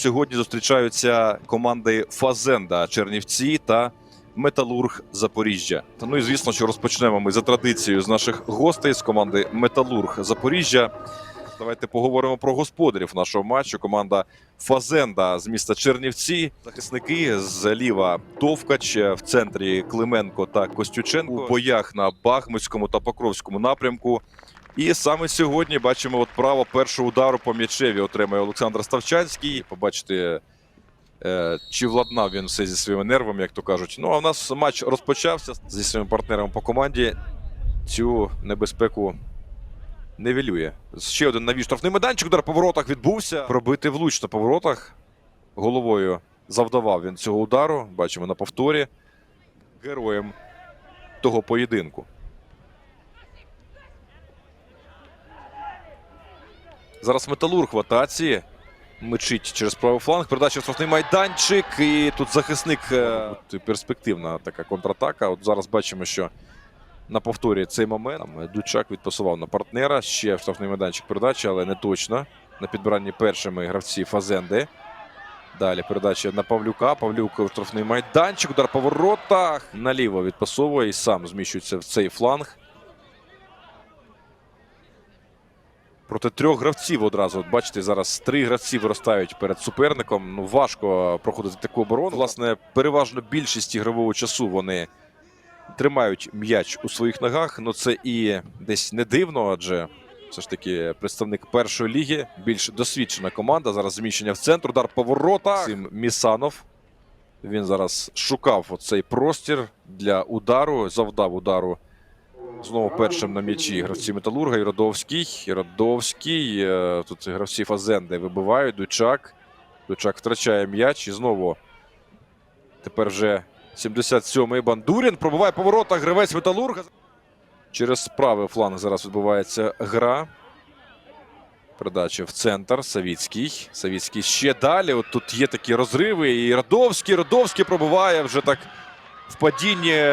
Сьогодні зустрічаються команди Фазенда Чернівці та Металург Запоріжжя. Та ну і звісно, що розпочнемо ми за традицією з наших гостей з команди Металург Запоріжжя. Давайте поговоримо про господарів нашого матчу. Команда Фазенда з міста Чернівці. Захисники зліва Товкач в центрі Клименко та Костюченко у боях на Бахмутському та Покровському напрямку. І саме сьогодні бачимо от право першого удару по м'ячеві отримує Олександр Ставчанський. Побачите, е, чи владнав він все зі своїми нервами, як то кажуть. Ну а в нас матч розпочався зі своїм партнером по команді. Цю небезпеку невелює. Ще один навіс штрафний майданчик. Удар по воротах відбувся. Пробити влучно по воротах. Головою завдавав він цього удару. Бачимо на повторі. Героєм того поєдинку. Зараз металург в атаці. Мечить через правий фланг. Передача в штрафний майданчик. І тут захисник. е, Перспективна така контратака. От зараз бачимо, що на повторі цей момент. Там Дучак відпасував на партнера. Ще в штрафний майданчик передача, але не точно. На підбиранні першими гравці Фазенди. Далі передача на Павлюка. Павлюк в штрафний майданчик. Удар по воротах. Наліво відпасовує і сам зміщується в цей фланг. Проти трьох гравців одразу. От бачите, зараз три гравці виростають перед суперником. Ну важко проходити таку оборону. Власне, переважно більшість ігрового часу вони тримають м'яч у своїх ногах. Ну це і десь не дивно, адже все ж таки представник першої ліги, більш досвідчена команда. Зараз зміщення в центр, удар по воротах. Цим Місанов. Він зараз шукав оцей простір для удару, завдав удару. Знову першим на м'ячі гравці Металурга і Родовський. І Родовський. е, Тут гравці Фазенди вибивають. Дучак. Дучак втрачає м'яч. І знову тепер вже 77-й Бандурін. Пробиває по воротах гравець Металурга. Через правий фланг зараз відбувається гра. Передача в центр. Савіцький. Савіцький ще далі. От тут є такі розриви. І Родовський. Родовський пробиває вже так в падінні.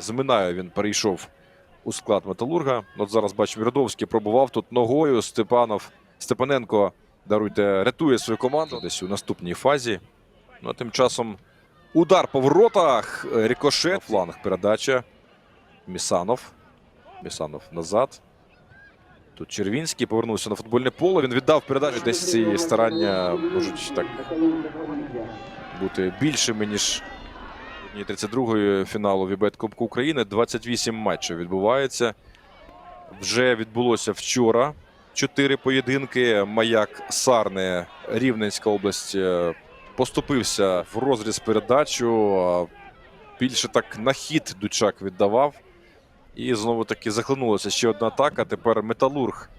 Зминає він перейшов у склад Металурга. От зараз бачимо, Родовський пробував тут ногою. Степанов Степаненко даруйте, рятує свою команду десь у наступній фазі. Ну а тим часом удар по воротах. Рікошет. Фланг передача. Місанов. Місанов назад. Тут Червінський повернувся на футбольне поле. Він віддав передачу. Десь ці старання можуть так бути більшими, ніж Ні, 32-ї фіналу Вібет Кубку України 28 матчів відбувається. Вже відбулося вчора чотири поєдинки. Маяк Сарне, Рівненська область е, поступився в розріз передачу. Більше так на хід Дучак віддавав. І знову таки захлинулася ще одна атака. Тепер Металург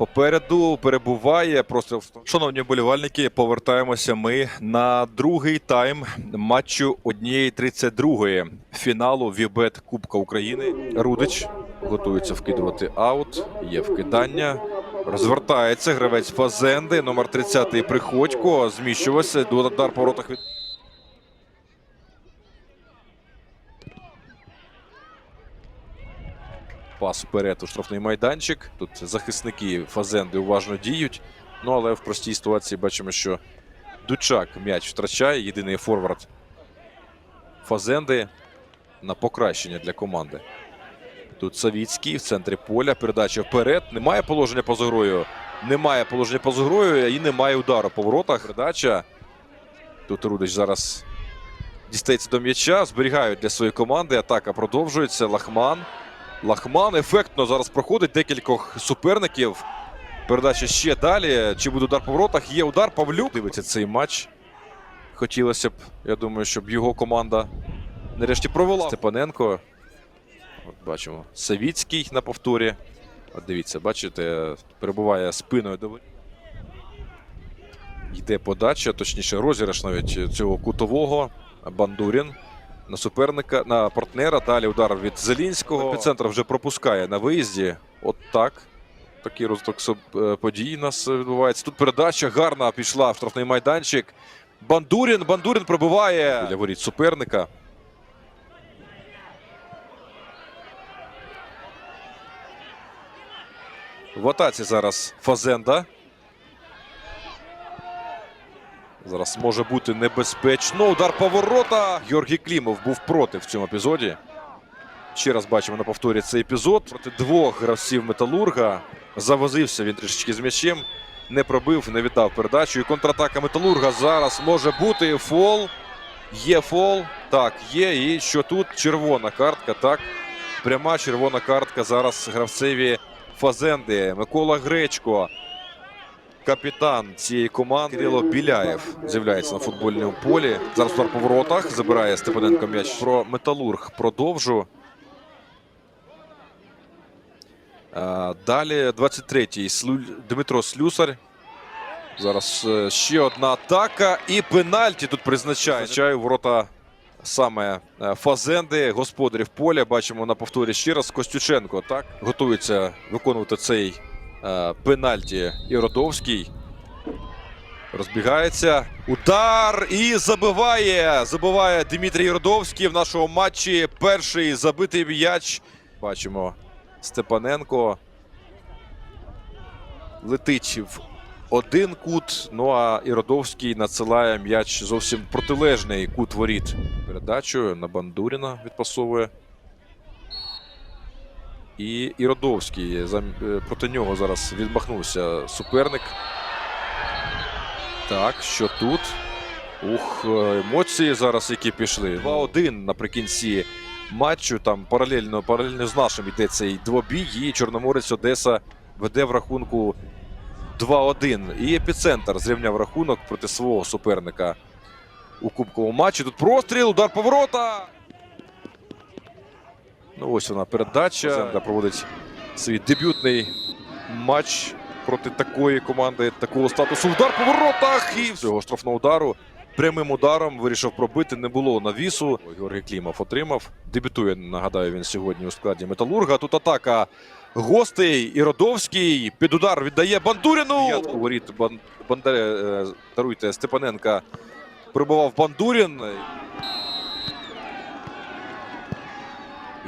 попереду перебуває. Просто шановні вболівальники, повертаємося ми на другий тайм матчу 1.32 фіналу Вібет Кубка України. Рудич готується вкидувати аут. Є вкидання. Розвертається гравець Фазенди. Номер 30 Приходько. Зміщувався. Удар по воротах від. Пас вперед у штрафний майданчик. Тут захисники Фазенди уважно діють. Ну але в простій ситуації бачимо, що Дучак м'яч втрачає. Єдиний форвард Фазенди на покращення для команди. Тут Савіцький в центрі поля. Передача вперед. Немає положення поза грою. Немає положення поза грою і немає удару по воротах. Передача. Тут Рудич зараз дістається до м'яча. Зберігають для своєї команди. Атака продовжується. Лахман. Лахман ефектно зараз проходить декількох суперників. Передача ще далі. Чи буде удар по воротах? Є удар. Павлюк дивиться цей матч. Хотілося б, я думаю, щоб його команда нарешті провела. Степаненко. От бачимо. Савіцький на повторі. От дивіться, бачите, перебуває спиною до. Йде подача, точніше, розіграш навіть цього кутового. Бандурін на суперника, на партнера. Далі удар від Зелінського. Епіцентр вже пропускає на виїзді. От так. Такий розвиток е, подій у нас відбувається. Тут передача гарна пішла в штрафний майданчик. Бандурін. Бандурін пробиває для воріт суперника. В атаці зараз Фазенда. Зараз може бути небезпечно. Удар по ворота. Георгій Клімов був проти в цьому епізоді. Ще раз бачимо на повторі цей епізод. Проти двох гравців Металурга. Завозився він трішечки з м'ячем. Не пробив, не віддав передачу. І контратака Металурга зараз може бути. Фол. Є фол. Так, є. І що тут? Червона картка. Так. Пряма червона картка зараз гравцеві Фазенди. Микола Гречко. Капітан цієї команди Кирило Біляєв з'являється на футбольному полі. Зараз удар по воротах. Забирає Степаненко м'яч. Про металург продовжу. Далі 23-й Дмитро Слюсар. Зараз е, ще одна атака. І пенальті тут призначає. Призначає ворота саме е, Фазенди, господарів поля. Бачимо на повторі ще раз. Костюченко так готується виконувати цей пенальті. І Родовський. Розбігається. Удар і забиває. Забиває Дмитрій Родовський в нашому матчі. Перший забитий м'яч. Бачимо Степаненко. Летить в один кут. Ну а Іродовський надсилає м'яч зовсім протилежний кут воріт. Передачою на Бандуріна відпасовує. І Іродовський е, проти нього зараз відмахнувся суперник. Так, що тут? Ух, е, емоції зараз, які пішли. 2-1 наприкінці матчу. Там паралельно, паралельно з нашим йде цей двобій. І Чорноморець Одеса веде в рахунку 2-1. І епіцентр зрівняв рахунок проти свого суперника у кубковому матчі. Тут простріл, удар поворота. Ну, ось вона передача. Земля проводить свій дебютний матч проти такої команди, такого статусу. Удар по воротах і цього штрафного удару. Прямим ударом вирішив пробити. Не було навісу. Георгій Клімов отримав. Дебютує, нагадаю, він сьогодні у складі Металурга. Тут атака гостей. Іродовський під удар віддає Бандуріну. П'ятку воріт Бан... Е, даруйте, Степаненка прибував Бандурін.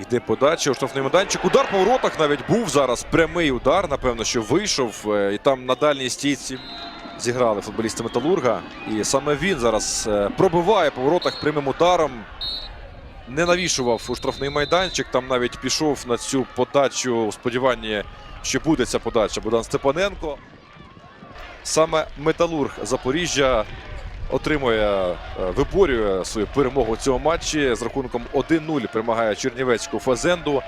Йде подача у штрафний майданчик. Удар по воротах навіть був зараз. Прямий удар, напевно, що вийшов. Е, І там на дальній стійці зіграли футболісти Металурга. І саме він зараз е, пробиває по воротах прямим ударом. Не навішував у штрафний майданчик. Там навіть пішов на цю подачу у сподіванні, що буде ця подача Богдан Степаненко. Саме Металург Запоріжжя отримує, е, виборює свою перемогу в цьому матчі з рахунком 1-0 перемагає Чернівецьку Фазенду.